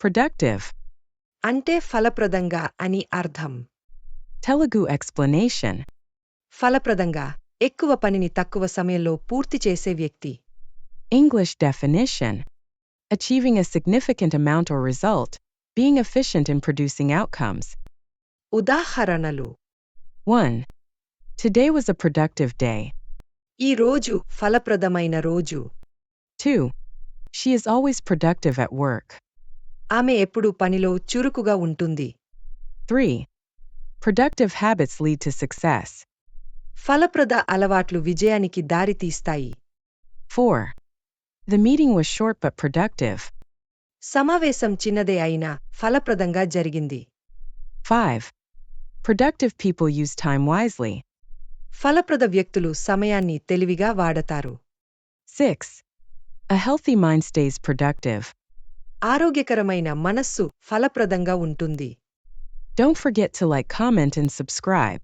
Productive. అంటే ఫలప్రదంగా అని అర్థం Telugu explanation. ఫలప్రదంగా ఎక్కువ పనిని తక్కువ సమయంలో పూర్తి చేసే వ్యక్తి English definition. Achieving a significant amount or result, being efficient in producing outcomes. ఉదాహరణలు 1. Today was a productive day. ఈ రోజు ఫలప్రదమైన రోజు 2. She is always productive at work. ఆమె ఎప్పుడూ పనిలో చురుకుగా ఉంటుంది 3. Productive habits lead to success. ఫలప్రద అలవాట్లు విజయానికి దారితీస్తాయి 4. The meeting was short but productive. సమావేశం చిన్నదే అయినా ఫలప్రదంగా జరిగింది 5. Productive people use time wisely. ఫలప్రద వ్యక్తులు సమయాన్ని తెలివిగా వాడతారు 6. A healthy mind stays productive. ఆరోగ్యకరమైన మనస్సు ఫలప్రదంగా ఉంటుంది Don't forget to like, comment, and subscribe.